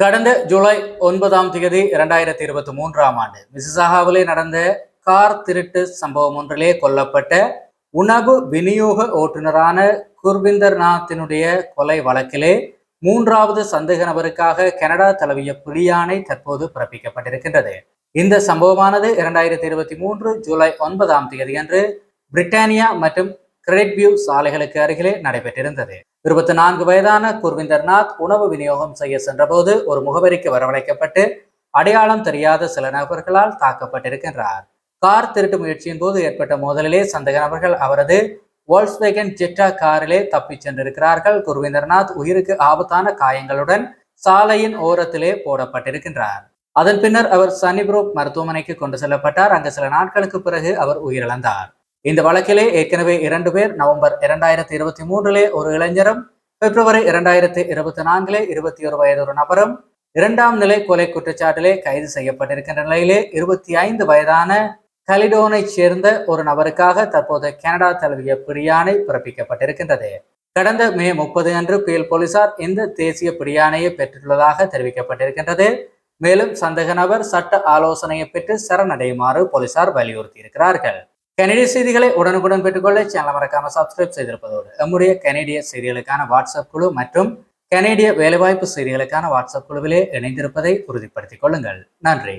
கடந்த ஜூலை ஒன்பதாம் தேதி இரண்டாயிரத்தி இருபத்தி மூன்றாம் ஆண்டு மிசிசாகாவிலே நடந்த கார் திருட்டு சம்பவம் ஒன்றிலே கொல்லப்பட்ட உணவு விநியோக ஓட்டுநரான குர்விந்தர் நாத்தினுடைய கொலை வழக்கிலே மூன்றாவது சந்தேக நபருக்காக கனடா தழுவிய பிடியாணை தற்போது பிறப்பிக்கப்பட்டிருக்கின்றது. இந்த சம்பவமானது இரண்டாயிரத்தி இருபத்தி மூன்று ஜூலை ஒன்பதாம் தேதி அன்று பிரிட்டானியா மற்றும் கிரெடிட் வியூ சாலைகளுக்கு அருகிலே நடைபெற்றிருந்தது. இருபத்தி நான்கு வயதான குர்விந்தர்நாத் உணவு விநியோகம் செய்ய சென்றபோது ஒரு முகவரிக்கு வரவழைக்கப்பட்டு அடையாளம் தெரியாத சில நபர்களால் தாக்கப்பட்டிருக்கின்றார். கார் திருட்டு முயற்சியின் போது ஏற்பட்ட மோதலிலே சந்தேக நபர்கள் அவரது வால்ஸ்வேகன் ஜெட்டா காரிலே தப்பிச் சென்றிருக்கிறார்கள். குர்விந்தர்நாத் உயிருக்கு ஆபத்தான காயங்களுடன் சாலையின் ஓரத்திலே போடப்பட்டிருக்கின்றார். அதன் பின்னர் அவர் சனிப்ரோக் மருத்துவமனைக்கு கொண்டு செல்லப்பட்டார். அங்கு சில நாட்களுக்கு பிறகு அவர் உயிரிழந்தார். இந்த வழக்கிலே ஏற்கனவே இரண்டு பேர் நவம்பர் இரண்டாயிரத்தி இருபத்தி மூன்றிலே ஒரு இளைஞரும் பிப்ரவரி இரண்டாயிரத்தி இருபத்தி நான்கிலே இருபத்தி ஒரு வயது ஒரு நபரும் இரண்டாம் நிலை கொலை குற்றச்சாட்டிலே கைது செய்யப்பட்டிருக்கின்ற நிலையிலே இருபத்தி ஐந்து வயதான கலிடோனை சேர்ந்த ஒரு நபருக்காக தற்போது கனடா தழுவிய பிரியாணை பிறப்பிக்கப்பட்டிருக்கின்றது. கடந்த மே முப்பது அன்று புயல் போலீசார் இந்த தேசிய பிரியாணையை பெற்றுள்ளதாக தெரிவிக்கப்பட்டிருக்கின்றது. மேலும் சந்தேக நபர் சட்ட ஆலோசனையை பெற்று சரணடையுமாறு போலீசார் வலியுறுத்தி இருக்கிறார்கள் கனடிய செய்திகளை உடனுக்குடன் பெற்றுக்கொள்ள சேனலை மறக்காம சப்ஸ்கிரைப் செய்திருப்பதோடு நம்முடைய கனடிய செய்திகளுக்கான வாட்ஸ்அப் குழு மற்றும் கனடிய வேலைவாய்ப்பு செய்திகளுக்கான வாட்ஸ்அப் குழுவிலே இணைந்திருப்பதை உறுதிப்படுத்திக் கொள்ளுங்கள். நன்றி.